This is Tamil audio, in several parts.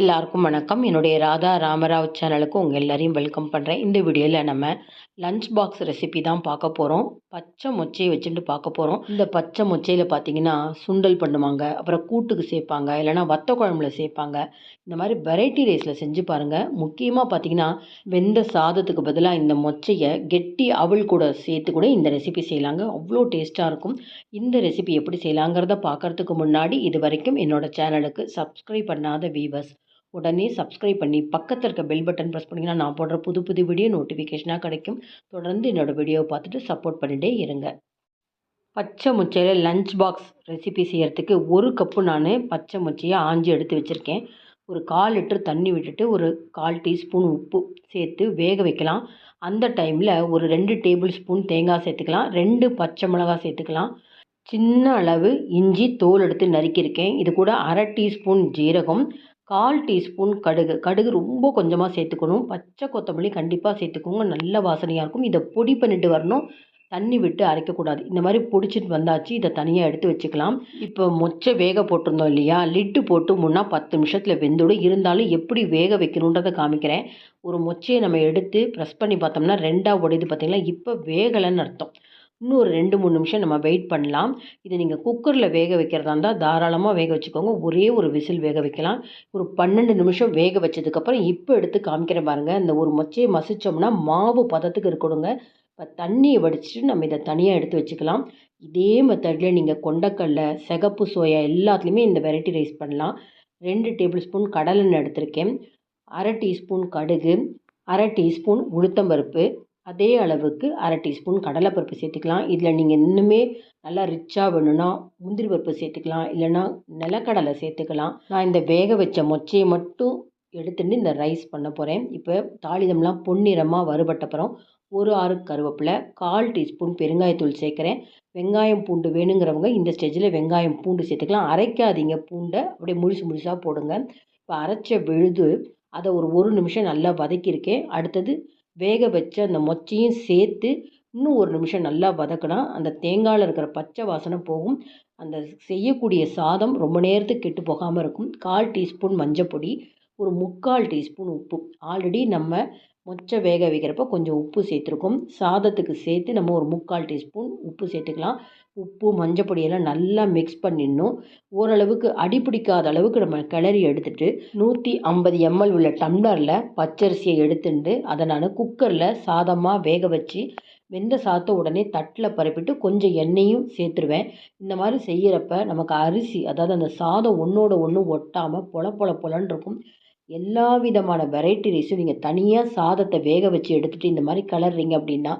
எல்லாருக்கும் வணக்கம். என்னுடைய ராதா ராமராவ் சேனலுக்கு உங்கள் எல்லாரையும் வெல்கம் பண்ணுறேன் இந்த வீடியோவில் நம்ம லஞ்ச் பாக்ஸ் ரெசிபி தான் பார்க்க போகிறோம் பச்சை மொச்சையை வச்சுட்டு பார்க்க போகிறோம் இந்த பச்சை மொச்சையில் பார்த்தீங்கன்னா சுண்டல் பண்ணுவாங்க அப்புறம் கூட்டுக்கு சேர்ப்பாங்க இல்லைனா வத்த குழம்புல சேர்ப்பாங்க. இந்த மாதிரி வெரைட்டி ரைஸில் செஞ்சு பாருங்கள் முக்கியமாக பார்த்தீங்கன்னா வெந்த சாதத்துக்கு பதிலாக இந்த மொச்சையை கெட்டி அவள் கூட சேர்த்து கூட இந்த ரெசிபி செய்யலாங்க. அவ்வளோ டேஸ்ட்டாக இருக்கும். இந்த ரெசிபி எப்படி செய்யலாங்கிறத பார்க்குறதுக்கு முன்னாடி இது வரைக்கும் என்னோடய சேனலுக்கு சப்ஸ்கிரைப் பண்ணாத வீவர்ஸ் உடனே சப்ஸ்கிரைப் பண்ணி பக்கத்தில் இருக்க பெல் பட்டன் ப்ரெஸ் பண்ணிங்கன்னா நான் போடுற புது புது வீடியோ நோட்டிஃபிகேஷனாக கிடைக்கும். தொடர்ந்து என்னோடய வீடியோவை பார்த்துட்டு சப்போர்ட் பண்ணிகிட்டே இருங்க. பச்சை முச்சையில் லஞ்ச் பாக்ஸ் ரெசிபி செய்கிறதுக்கு ஒரு கப்பு நான் பச்சை முச்சையை ஆஞ்சி எடுத்து வச்சுருக்கேன். ஒரு கால் லிட்டர் தண்ணி விட்டுட்டு ஒரு கால் டீஸ்பூன் உப்பு சேர்த்து வேக வைக்கலாம். அந்த டைமில் ஒரு ரெண்டு டேபிள் ஸ்பூன் தேங்காய் சேர்த்துக்கலாம். ரெண்டு பச்சை மிளகாய் சேர்த்துக்கலாம். சின்ன அளவு இஞ்சி தோல் எடுத்து நறுக்கியிருக்கேன். இது கூட அரை டீஸ்பூன் ஜீரகம் கால் டீஸ்பூன் கடுகு. கடுகு ரொம்ப கொஞ்சமாக சேர்த்துக்கணும். பச்சை கொத்தமல்லி கண்டிப்பாக சேர்த்துக்கோங்க. நல்ல வாசனையாக இருக்கும். இதை பொடி பண்ணிட்டு வரணும். தண்ணி விட்டு அரைக்கக்கூடாது. இந்த மாதிரி பிடிச்சிட்டு வந்தாச்சு. இதை தனியாக எடுத்து வச்சுக்கலாம். இப்போ மொச்சை வேக போட்டிருந்தோம் இல்லையா? லிட்டு போட்டு முன்னா பத்து நிமிஷத்தில் வெந்துடும். இருந்தாலும் எப்படி வேக வைக்கணுன்றதை காமிக்கிறேன். ஒரு மொச்சையை நம்ம எடுத்து ப்ரெஸ் பண்ணி பார்த்தோம்னா ரெண்டாக உடையுது பார்த்திங்களா? இப்போ வேகலைன்னு அர்த்தம். இன்னும் ஒரு ரெண்டு மூணு நிமிஷம் நம்ம வெயிட் பண்ணலாம். இதை நீங்கள் குக்கரில் வேக வைக்கிறதா இருந்தால் தாராளமாக வேக வச்சுக்கோங்க. ஒரே ஒரு விசில் வேக வைக்கலாம். ஒரு பன்னெண்டு நிமிஷம் வேக வச்சதுக்கப்புறம் இப்போ எடுத்து காமிக்கிறேன் பாருங்கள் இந்த ஒரு மொச்சையை மசித்தோம்னா மாவு பதத்துக்கு இருக்கணுங்க. இப்போ தண்ணியை வடிச்சிட்டு நம்ம இதை தனியாக எடுத்து வச்சுக்கலாம். இதே மெத்தடில் நீங்கள் கொண்டக்கடல சிகப்பு சோயா எல்லாத்துலேயுமே இந்த வெரைட்டி ரைஸ் பண்ணலாம். ரெண்டு டேபிள் ஸ்பூன் கடலெண்ணெய் எடுத்திருக்கேன். அரை டீஸ்பூன் கடுகு அரை டீஸ்பூன் உளுத்தம்பருப்பு அதே அளவுக்கு அரை டீஸ்பூன் கடலைப்பருப்பு சேர்த்துக்கலாம். இதில் நீங்கள் இன்னுமே நல்லா ரிச்சாக வேணும்னா முந்திரி பருப்பு சேர்த்துக்கலாம். இல்லைன்னா நிலக்கடலை சேர்த்துக்கலாம். நான் இந்த வேக வச்ச மொச்சையை மட்டும் எடுத்துட்டு இந்த ரைஸ் பண்ண போகிறேன் இப்போ தாளிதம்லாம் பொன்னிறமாக வறுபட்டப்புறம் ஒரு ஆறு கருவேப்பிலை கால் டீஸ்பூன் பெருங்காயத்தூள் சேர்க்குறேன். வெங்காயம் பூண்டு வேணுங்கிறவங்க இந்த ஸ்டேஜில் வெங்காயம் பூண்டு சேர்த்துக்கலாம். அரைக்காதீங்க பூண்டை. அப்படியே முழுசு முழுசாக போடுங்க. இப்போ அரைச்ச விழுது அதை ஒரு ஒரு நிமிஷம் நல்லா வதக்கியிருக்கேன். அடுத்தது வேக வச்ச அந்த மொச்சையும் சேர்த்து இன்னும் ஒரு நிமிஷம் நல்லா வதக்கினா அந்த தேங்காயில் இருக்கிற பச்சை வாசனை போகும். அந்த செய்யக்கூடிய சாதம் ரொம்ப நேரத்துக்கு கெட்டு போகாமல் இருக்கும். கால் டீஸ்பூன் மஞ்சப்பொடி ஒரு முக்கால் டீஸ்பூன் உப்பு. ஆல்ரெடி நம்ம மொச்சை வேக வைக்கிறப்ப கொஞ்சம் உப்பு சேர்த்துருக்கோம். சாதத்துக்கு சேர்த்து நம்ம ஒரு முக்கால் டீஸ்பூன் உப்பு சேர்த்துக்கலாம். உப்பு மஞ்சள் பொடியெல்லாம் நல்லா மிக்ஸ் பண்ணிடணும். ஓரளவுக்கு அடி பிடிக்காத அளவுக்கு நம்ம கிளறி எடுத்துட்டு நூற்றி ஐம்பது எம்எல் உள்ள டம்ளரில் பச்சரிசியை எடுத்துட்டு அதை நான் குக்கரில் சாதமாக வேக வச்சு வெந்த சாத்த உடனே தட்டில் பரப்பிட்டு கொஞ்சம் எண்ணெயும் சேர்த்துருவேன். இந்த மாதிரி செய்கிறப்ப நமக்கு அரிசி அதாவது அந்த சாதம் ஒன்றோட ஒன்று ஒட்டாமல் பொல பொல பொலன்னு இருக்கும். எல்லா விதமான வெரைட்டி ரைஸும் நீங்கள் தனியாக சாதத்தை வேக வச்சு எடுத்துகிட்டு இந்த மாதிரி கலர்றீங்க அப்படின்னா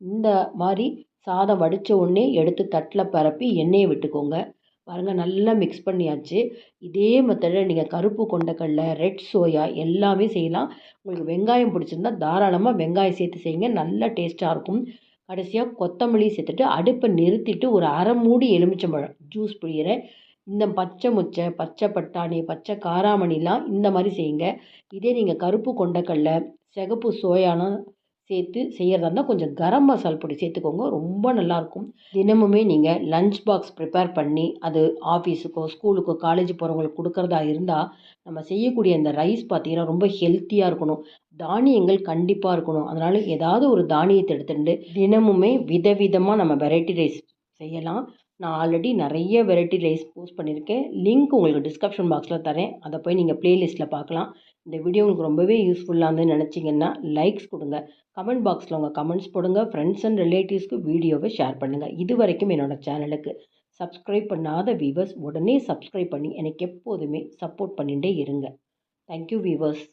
இந்த மாதிரி சாதம் வடித்த உடனே எடுத்து தட்டில் பரப்பி எண்ணெயை விட்டுக்கோங்க. பாருங்கள் நல்லா மிக்ஸ் பண்ணியாச்சு. இதே மெத்தடில் நீங்கள் கருப்பு கொண்டக்கடலை ரெட் சோயா எல்லாமே செய்யலாம். உங்களுக்கு வெங்காயம் பிடிச்சிருந்தா தாராளமாக வெங்காயம் சேர்த்து செய்யுங்க. நல்லா டேஸ்ட்டாக இருக்கும். கடைசியாக கொத்தமல்லி சேர்த்துட்டு அடுப்பை நிறுத்திட்டு ஒரு அரை மூடி எலுமிச்சம்பழம் ஜூஸ் புழியிறேன் இந்த பச்சை முச்சை பச்சை பட்டாணி பச்சை காராமணிலாம் இந்த மாதிரி செய்யுங்க. இதே நீங்கள் கருப்பு கொண்டக்கடலை சிகப்பு சோயானா சேர்த்து செய்கிறதா இருந்தால் கொஞ்சம் கரம் மசால் பொடி சேர்த்துக்கோங்க. ரொம்ப நல்லாயிருக்கும் தினமுமே நீங்கள் லஞ்ச் பாக்ஸ் ப்ரிப்பேர் பண்ணி அது ஆஃபீஸுக்கோ ஸ்கூலுக்கோ காலேஜ் போகிறவங்களுக்கு கொடுக்குறதா இருந்தால் நம்ம செய்யக்கூடிய இந்த ரைஸ் பார்த்திங்கன்னா ரொம்ப ஹெல்த்தியாக இருக்கணும். தானியங்கள் கண்டிப்பாக இருக்கணும். அதனால் ஏதாவது ஒரு தானியத்தை எடுத்துட்டு தினமுமே விதவிதமாக நம்ம வெரைட்டி ரைஸ் செய்யலாம். நான் ஆல்ரெடி நிறைய வெரைட்டி ரைஸ் போஸ்ட் பண்ணியிருக்கேன். லிங்க் உங்களுக்கு டிஸ்கிரிப்ஷன் பாக்ஸில் தரேன். அதை போய் நீங்கள் ப்ளேலிஸ்ட்டில் பார்க்கலாம் இந்த வீடியோ உங்களுக்கு ரொம்பவே யூஸ்ஃபுல்லாக வந்து நினச்சிங்கன்னா லைக்ஸ் கொடுங்க. கமெண்ட் பாக்ஸில் உங்கள் கமெண்ட்ஸ் போடுங்க. ஃப்ரெண்ட்ஸ் அண்ட் ரிலேட்டிவ்ஸ்க்கு வீடியோவை ஷேர் பண்ணுங்கள் இது வரைக்கும் என்னோடய சேனலுக்கு சப்ஸ்கிரைப் பண்ணாத வீவர்ஸ் உடனே சப்ஸ்கிரைப் பண்ணி எனக்கு எப்போதுமே சப்போர்ட் பண்ணிகிட்டே இருங்க. Thank you viewers